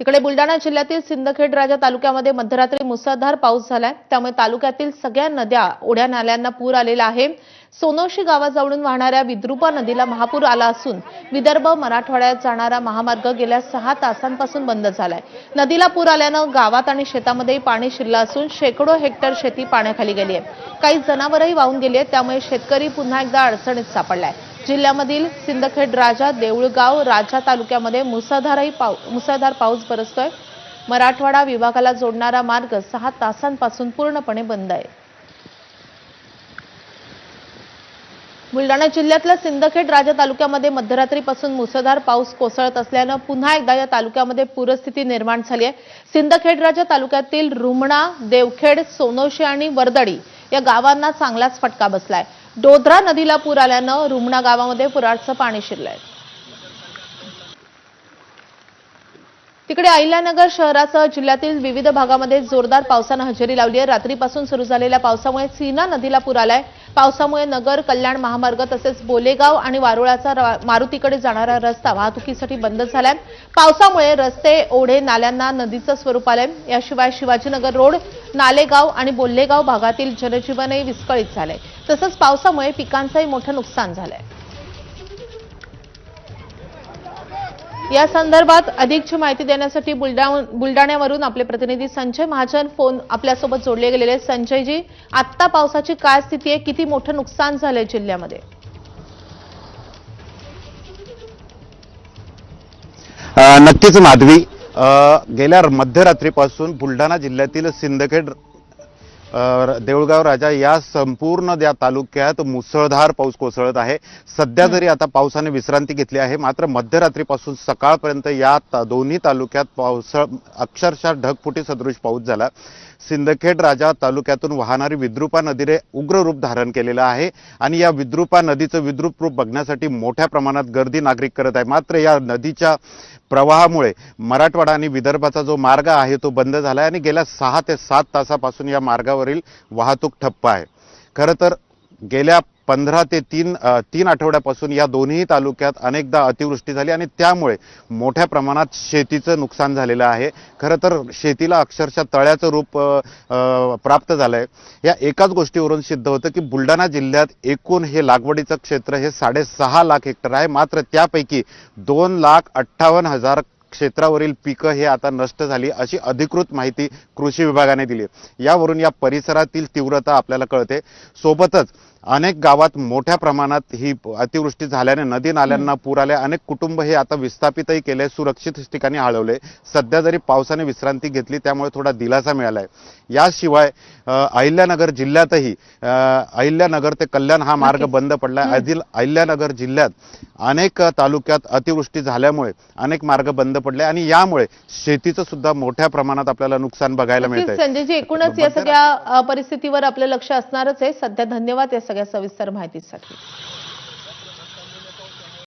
तिकडे बुलडाणा जिल्ह्यातील सिंदखेड राजा तालुक्यामध्ये मध्यरात्री मुसळधार पाऊस झालाय. त्यामुळे तालुक्यातील सगळ्या नद्या ओढ्या नाल्यांना पूर आलेला आहे. सोनोशी गावाजवळून वाहणाऱ्या विद्रुपा नदीला महापूर आला असून विदर्भ मराठवाड्यात जाणारा महामार्ग गेल्या सहा तासांपासून बंद झालाय. नदीला पूर आल्यानं गावात आणि शेतामध्येही पाणी शिरलं असून शेकडो हेक्टर शेती पाण्याखाली गेली आहे. काही जनावरही वाहून गेली आहेत त्यामुळे शेतकरी पुन्हा एकदा अडचणीत सापडलाय. जिल्ह्यामधील सिंदखेड राजा देऊळगाव राजा तालुक्यामध्ये मुसळधारही पाऊ मुसळधार पाऊस बरसतोय. मराठवाडा विभागाला जोडणारा मार्ग सहा तासांपासून पूर्णपणे बंद आहे. बुलडाणा जिल्ह्यातल्या सिंदखेड राजा तालुक्यामध्ये मध्यरात्रीपासून मुसळधार पाऊस कोसळत असल्यानं पुन्हा एकदा या तालुक्यामध्ये पूरस्थिती निर्माण झाली आहे. सिंदखेड राजा तालुक्यातील रुमणा देवखेड सोनोशी आणि वर्दडी या गावांना चांगलाच फटका बसलाय. डोद्रा नदीला पूर आल्यानं रुमणा गावामध्ये पुराचं पाणी शिरलंय. तिकडे अहिल्यानगर शहरासह जिल्ह्यातील विविध भागामध्ये जोरदार पावसानं हजेरी लावली आहे. रात्रीपासून सुरू झालेल्या पावसामुळे सीना नदीला पूर आलाय. पावसामुळे नगर कल्याण महामार्ग तसेच बोलेगाव आणि वारुळाचा मारुतीकडे जाणारा रस्ता वाहतुकीसाठी बंद झालाय. पावसामुळे रस्ते ओढे नाल्यांना नदीचं स्वरूप आलंय. याशिवाय शिवाजीनगर रोड नालेगाव आणि बोल्लेगाव भागातील जनजीवनही विस्कळीत झालंय. तसंच पावसामुळे पिकांचंही मोठं नुकसान झालंय. या संदर्भात अधिकची माहिती देण्यासाठी बुलडा- बुलडाण्यावरून आपले प्रतिनिधी संजय महाजन फोन आपल्यासोबत जोडले गेलेले संजयजी आत्ता पावसाची काय स्थिती आहे? किती मोठं नुकसान झालंय जिल्ह्यामध्ये? नक्कीच माधवी. गेल्या मध्यरात्रीपासून बुलढाणा जिल्ह्यातील सिंदखेड देऊळगाव राजा या संपूर्ण या तालुक्यात मुसळधार पाऊस कोसळत आहे. सध्या जरी आता पावसाने विश्रांती घेतली आहे. मात्र मध्यरात्रीपासून सकाळपर्यंत या ता- दोन्ही तालुक्यात पावसाळ अक्षरशः ढगफुटी सदृश पाऊस झाला. सिंदखेड राजा तालुक्यातून वाहणारी विद्रुपा नदीने उग्र रूप धारण केलेलं आहे आणि या विद्रुपा नदीचं विद्रूप रूप बघण्यासाठी मोठ्या प्रमाणात गर्दी नागरिक करत आहे. मात्र या नदीच्या प्रवाहामुळे मराठवाडा आणि विदर्भाचा जो मार्ग आहे तो बंद झाला आहे आणि गेल्या सहा ते सात तासापासून या मार्गावरील वाहतूक ठप्प आहे. खरं तर गेल्या पंधरा ते तीन तीन आठवड्यापासून या दोन्ही तालुक्यात अनेकदा अतिवृष्टी झाली आणि त्यामुळे मोठ्या प्रमाणात शेतीचं नुकसान झालेलं आहे. खरं तर शेतीला अक्षरशः तळ्याचं रूप प्राप्त झालं आहे या एकाच गोष्टीवरून सिद्ध होतं की बुलढाणा जिल्ह्यात एकूण हे लागवडीचं क्षेत्र हे साडेसहा लाख हेक्टर आहे. मात्र त्यापैकी दोन लाख अठ्ठावन्न हजार क्षेत्रावरील पिकं हे आता नष्ट झाली अशी अधिकृत माहिती कृषी विभागाने दिली. यावरून या परिसरातील तीव्रता आपल्याला कळते. सोबतच अनेक गावात मोठ्या प्रमाणात ही अतिवृष्टी झाल्याने नदी नाल्यांना पूर आले. अनेक कुटुंब हे आता विस्थापितही केले सुरक्षित ठिकाणी हळवले सध्या जरी पावसाने विश्रांती घेतली त्यामुळे थोडा दिलासा मिळाला आहे याशिवाय अहिल्यानगर जिल्ह्यातही अहिल्यानगर ते कल्याण हा मार्ग. बंद पडलाय. अदिल अहिल्यानगर जिल्ह्यात अनेक तालुक्यात अतिवृष्टी झाल्यामुळे अनेक मार्ग बंद पडले आणि यामुळे शेतीचं सुद्धा मोठ्या प्रमाणात आपल्याला नुकसान बघायला मिळतंय. संजयजी एकूणच या सगळ्या परिस्थितीवर आपलं लक्ष असणारच आहे. सध्या धन्यवाद या सगळ्या सविस्तर माहितीसाठी.